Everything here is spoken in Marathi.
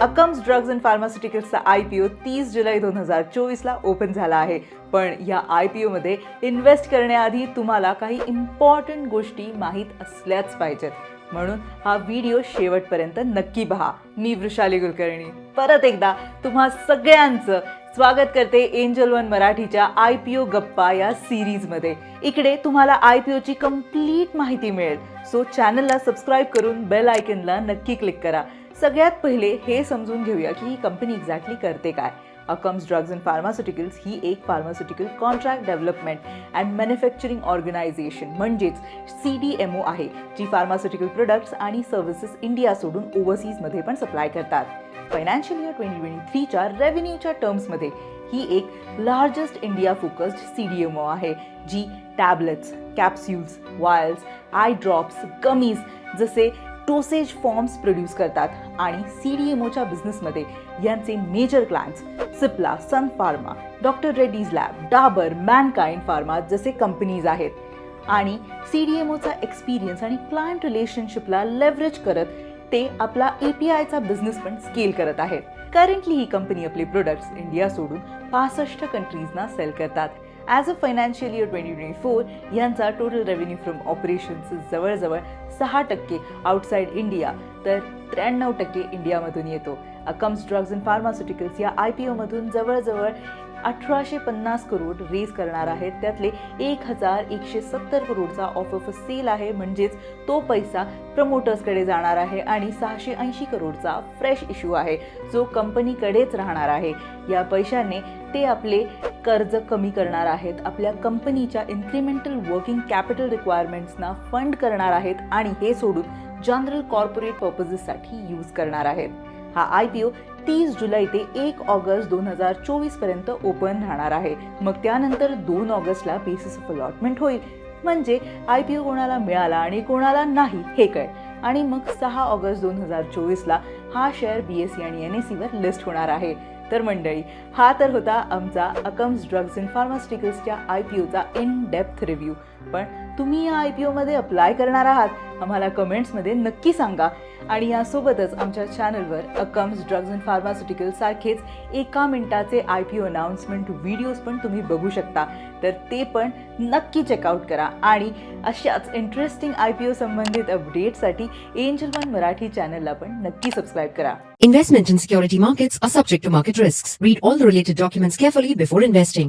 अकम्स ड्रग्ज अँड फार्मास्युटिकल्सचा आय पी ओ तीस जुलै दोन हजार चोवीसला ओपन झाला आहे. पण या आय पी ओमध्ये इन्व्हेस्ट करण्याआधी तुम्हाला काही इम्पॉर्टंट गोष्टी माहीत असल्याच पाहिजेत. म्हणून हा व्हिडिओ शेवटपर्यंत नक्की पहा. मी वृषाली कुलकर्णी. परत एकदा तुम्हा सगळ्यांचं स्वागत करते एंजल वन मराठीच्या आय पी ओ गप्पा या सिरीजमध्ये. इकडे तुम्हाला आय पी ओची कंप्लीट माहिती मिळेल. सो चॅनलला सबस्क्राईब करून बेल आयकनला नक्की क्लिक करा. सगळ्यात पहिले हे समजून घेऊया की ही कंपनी एक्झॅक्टली करते काय. अकम्स ड्रग्ज अँड फार्मास्युटिकल्स ही एक pharmaceutical contract development and manufacturing organisation म्हणजेच सी डी एम ओ आहे जी फार्मास्युटिकल प्रोडक्ट्स आणि सर्व्हिसेस इंडिया सोडून ओव्हरसीजमध्ये पण सप्लाय करतात. फायनान्शियल इयर ट्वेंटी ट्वेंटी थ्रीच्या रेव्हेन्यूच्या टर्म्समध्ये ही एक largest India focused C D M O आहे जी tablets capsules vials eye drops gummies जसे डोसेज फॉर्म्स प्रोड्यूस करतात आणि सी डी एम ओच्या बिझनेसमध्ये यांचे major clients Cipla Sun Pharma doctor Reddy's lab Dabur Mankind pharma जसे कंपनीज आहेत. आणि सी डी एम ओचा एक्सपिरियन्स आणि क्लायंट रिलेशनशिपला लेव्हरेज करत ते आपला ए पी आयचा बिझनेस पण स्केल करत आहेत. करंटली ही कंपनी आपले प्रोडक्ट्स इंडिया सोडून पासष्ट कंट्रीजना सेल करतात. As a financial year twenty twenty four यांचा टोटल रेव्हेन्यू फ्रॉम ऑपरेशन्स जवळजवळ सहा टक्के आउटसाईड इंडिया तर त्र्याण्णव टक्के इंडियामधून येतो. अकम्स ड्रग्ज अँड फार्मास्युटिकल्स या आय पी ओमधून जवळजवळ अठराशे पन्नास करोड रेज करणार आहेत. त्यातले एक हजार एकशे सत्तर करोडचा ऑफ ऑफ सेल आहे. म्हणजेच तो पैसा प्रमोटर्सकडे जाणार आहे आणि सहाशे ऐंशी करोडचा फ्रेश इश्यू आहे. जो कंपनीकडेच राहणार आहे. या पैशाने ते आपले कर्ज कमी करणार आहेत. आपल्या कंपनीच्या इन्क्रिमेंटल वर्किंग कॅपिटल रिक्वायरमेंट्सना फंड करणार आहेत आणि हे सोडून जनरल कॉर्पोरेट पर्पजेससाठी यूज करणार आहेत. हा आय पी ओ तीस जुलै ते एक ऑगस्ट दोन हजार चोवीसपर्यंत ओपन राहणार आहे. मग त्यानंतर दोन ऑगस्टला बेसिस ऑफ अलॉटमेंट होईल. म्हणजे आय पी ओ कोणाला मिळाला आणि कोणाला नाही हे कळ आणि मग सहा ऑगस्ट दोन हजार चोवीसला हा शेअर बी एस सी आणि एन एस सीवर लिस्ट होणार आहे. तर मंडळी हा तर होता आमचा अकम्स ड्रग्ज अँड फार्मास्युटिकल्सच्या आय पी ओचा इन डेप्थ रिव्ह्यू पण तुम्ही या आय पी ओमध्ये अप्लाय करणार आहात आम्हाला कमेंट्समध्ये नक्की सांगा. आणि यासोबतच आमच्या चॅनलवर अकम्स ड्रग्ज अँड फार्मास्युटिकल्स सारखेच एका मिनिटाचे I P O announcement videos पण तुम्ही बघू शकता. तर ते पण नक्की चेकआउट करा. आणि अशाच इंटरेस्टिंग आय पी ओ संबंधित अपडेटसाठी एंजल वन मराठी चॅनलला पण नक्की सबस्क्राईब करा. Investment in security markets are subject to market risks. Read all the related documents carefully before investing.